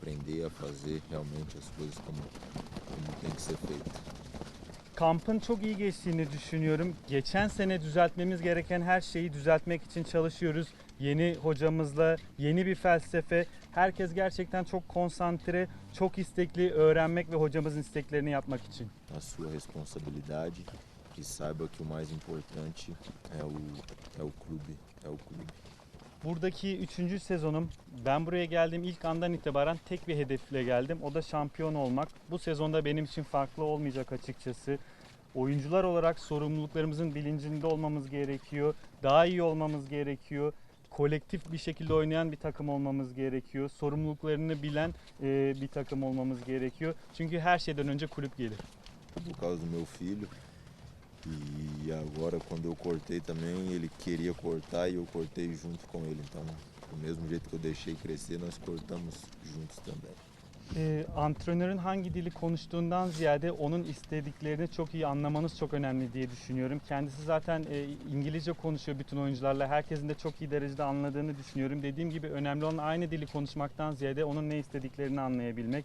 aprender a fazer realmente as coisas como, como tem que ser feito. Kampın çok iyi geçtiğini düşünüyorum. Geçen sene düzeltmemiz gereken her şeyi düzeltmek için çalışıyoruz. Yeni hocamızla, yeni bir felsefe. Herkes gerçekten çok konsantre, çok istekli öğrenmek ve hocamızın isteklerini yapmak için. A sua responsabilidade e saiba que o mais importante é o, é o clube, é o clube. Buradaki üçüncü sezonum. Ben buraya geldiğim ilk andan itibaren tek bir hedefle geldim. O da şampiyon olmak. Bu sezonda benim için farklı olmayacak açıkçası. Oyuncular olarak sorumluluklarımızın bilincinde olmamız gerekiyor. Daha iyi olmamız gerekiyor. Kolektif bir şekilde oynayan bir takım olmamız gerekiyor. Sorumluluklarını bilen e, bir takım olmamız gerekiyor. Çünkü her şeyden önce kulüp gelir. Por causa do meu filho. E agora quando eu cortei também, ele queria cortar e eu cortei junto com ele. Então, do mesmo jeito que eu deixei crescer, nós cortamos juntos também. Ee, antrenörün hangi dili konuştuğundan ziyade onun istediklerini çok iyi anlamanız çok önemli diye düşünüyorum. Kendisi zaten e, İngilizce konuşuyor bütün oyuncularla. Herkesin de çok iyi derecede anladığını düşünüyorum. Dediğim gibi önemli olan aynı dili konuşmaktan ziyade onun ne istediklerini anlayabilmek.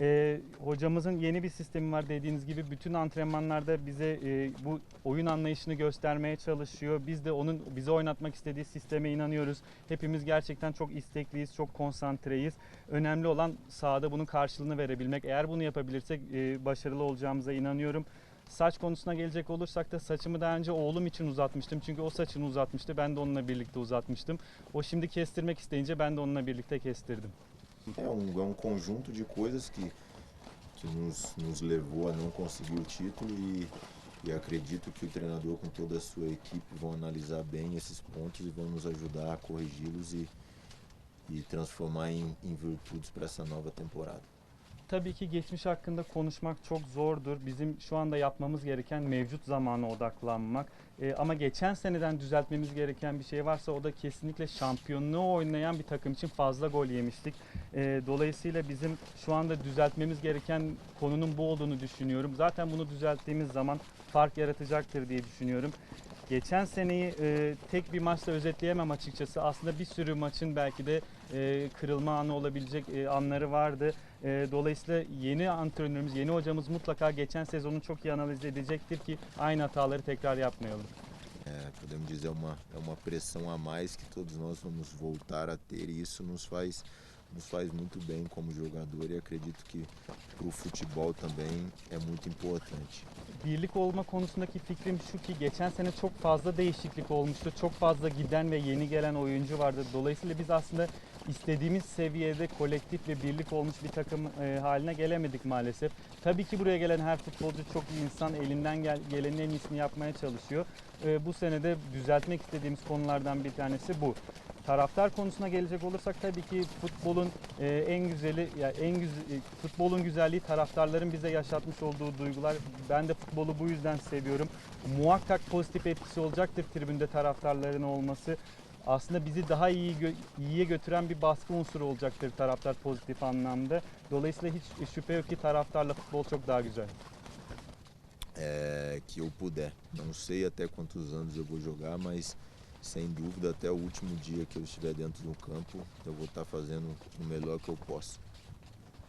Ee, hocamızın yeni bir sistemi var dediğiniz gibi bütün antrenmanlarda bize e, bu oyun anlayışını göstermeye çalışıyor. Biz de onun bize oynatmak istediği sisteme inanıyoruz. Hepimiz gerçekten çok istekliyiz, çok konsantreyiz. Önemli olan sahada bunun karşılığını verebilmek. Eğer bunu yapabilirsek e, başarılı olacağımıza inanıyorum. Saç konusuna gelecek olursak da saçımı daha önce oğlum için uzatmıştım. Çünkü o saçını uzatmıştı. Ben de onunla birlikte uzatmıştım. O şimdi kestirmek isteyince ben de onunla birlikte kestirdim. É um, é um conjunto de coisas que, que nos, nos levou a não conseguir o título e, e acredito que o treinador com toda a sua equipe vão analisar bem esses pontos e vão nos ajudar a corrigi-los e, e transformar em, em virtudes para essa nova temporada. Tabii ki geçmiş hakkında konuşmak çok zordur. Bizim şu anda yapmamız gereken mevcut zamana odaklanmak. Ee, ama geçen seneden düzeltmemiz gereken bir şey varsa o da kesinlikle şampiyonluğu oynayan bir takım için fazla gol yemiştik. Ee, dolayısıyla bizim şu anda düzeltmemiz gereken konunun bu olduğunu düşünüyorum. Zaten bunu düzelttiğimiz zaman fark yaratacaktır diye düşünüyorum. Geçen seneyi e, tek bir maçla özetleyemem açıkçası. Aslında bir sürü maçın belki de e, kırılma anı olabilecek e, anları vardı. E, dolayısıyla yeni antrenörümüz, yeni hocamız mutlaka geçen sezonu çok iyi analiz edecektir ki aynı hataları tekrar yapmayalım. É, podemos dizer uma é uma pressão a mais que todos nós vamos voltar a ter e isso nos faz nos faz muito bem como jogador e acredito que para o futebol também é muito importante. Birlik olma konusundaki fikrim şu ki geçen sene çok fazla değişiklik olmuştu. Çok fazla giden ve yeni gelen oyuncu vardı. Dolayısıyla biz aslında istediğimiz seviyede kolektif ve birlik olmuş bir takım e, haline gelemedik maalesef. Tabii ki buraya gelen her futbolcu çok iyi insan elinden gel, gelenin en iyisini yapmaya çalışıyor. E, bu sene de düzeltmek istediğimiz konulardan bir tanesi bu. Taraftar konusuna gelecek olursak tabii ki futbolun e, en güzeli ya en güzel futbolun güzelliği taraftarların bize yaşatmış olduğu duygular. Ben de futbolu bu yüzden seviyorum. Muhakkak pozitif etkisi olacaktır tribünde taraftarların olması. Aslında bizi daha iyi gö- iyiye götüren bir baskı unsuru olacaktır taraftar pozitif anlamda. Dolayısıyla hiç şüphe yok ki taraftarla futbol çok daha güzel. É, que eu puder. Não sei até quantos anos eu vou jogar, mas sem dúvida até o último dia que eu estiver dentro do campo, eu vou estar fazendo o melhor que eu posso.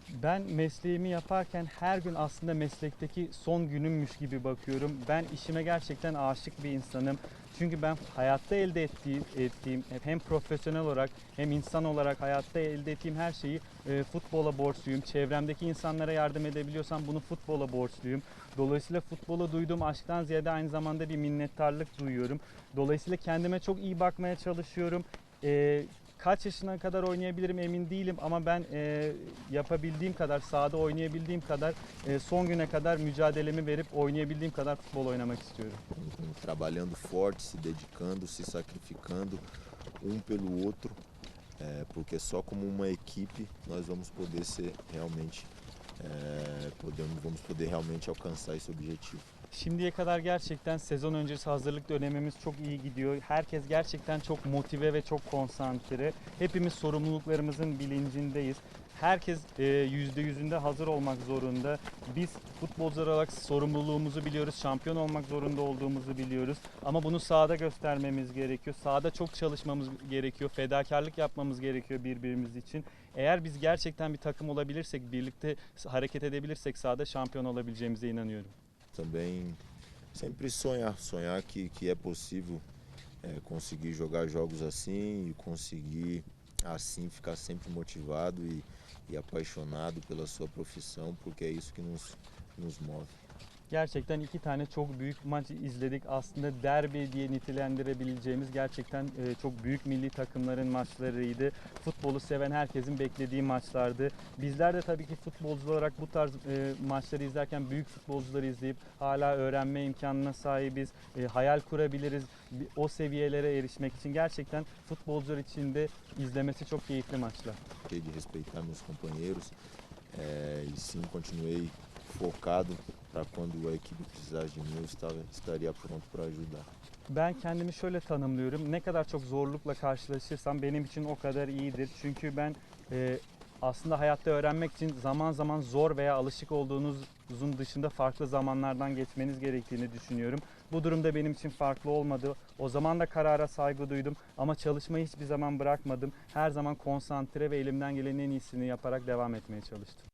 Ben mesleğimi yaparken her gün aslında meslekteki son günümmüş gibi bakıyorum. Ben işime gerçekten aşık bir insanım. Çünkü ben hayatta elde ettiğim, ettiğim hem profesyonel olarak hem insan olarak hayatta elde ettiğim her şeyi e, futbola borçluyum. Çevremdeki insanlara yardım edebiliyorsam bunu futbola borçluyum. Dolayısıyla futbola duyduğum aşktan ziyade aynı zamanda bir minnettarlık duyuyorum. Dolayısıyla kendime çok iyi bakmaya çalışıyorum. E, kaç yaşına kadar oynayabilirim emin değilim ama ben e, yapabildiğim kadar, sahada oynayabildiğim kadar, e, son güne kadar mücadelemi verip oynayabildiğim kadar futbol oynamak istiyorum. Trabalhando forte, se dedicando, se sacrificando um pelo outro, é, porque só como uma equipe nós vamos poder ser realmente, é, podemos, vamos poder realmente alcançar esse objetivo. Şimdiye kadar gerçekten sezon öncesi hazırlık dönemimiz çok iyi gidiyor. Herkes gerçekten çok motive ve çok konsantre. Hepimiz sorumluluklarımızın bilincindeyiz. herkes e, yüzde yüzünde hazır olmak zorunda. Biz futbolcular olarak sorumluluğumuzu biliyoruz. Şampiyon olmak zorunda olduğumuzu biliyoruz. Ama bunu sahada göstermemiz gerekiyor. Sahada çok çalışmamız gerekiyor. Fedakarlık yapmamız gerekiyor birbirimiz için. Eğer biz gerçekten bir takım olabilirsek, birlikte hareket edebilirsek sahada şampiyon olabileceğimize inanıyorum. Também sempre sonhar, sonhar que, que é possível é, conseguir jogar jogos assim e conseguir assim ficar sempre motivado e, e apaixonado pela sua profissão, porque é isso que nos, nos move. Gerçekten iki tane çok büyük maç izledik. Aslında derbi diye nitelendirebileceğimiz gerçekten e, çok büyük milli takımların maçlarıydı. Futbolu seven herkesin beklediği maçlardı. Bizler de tabii ki futbolcular olarak bu tarz e, maçları izlerken büyük futbolcuları izleyip hala öğrenme imkanına sahibiz. E, hayal kurabiliriz. O seviyelere erişmek için gerçekten futbolcular için de izlemesi çok keyifli maçlar. De respeitar meus companheiros e sim continuei focado para quando a equipe precisasse de mim eu estaria pronto para ajudar. Ben kendimi şöyle tanımlıyorum. Ne kadar çok zorlukla karşılaşırsam benim için o kadar iyidir. Çünkü ben e, aslında hayatta öğrenmek için zaman zaman zor veya alışık olduğunuzun dışında farklı zamanlardan geçmeniz gerektiğini düşünüyorum. Bu durumda benim için farklı olmadı. O zaman da karara saygı duydum ama çalışmayı hiçbir zaman bırakmadım. Her zaman konsantre ve elimden gelenin en iyisini yaparak devam etmeye çalıştım.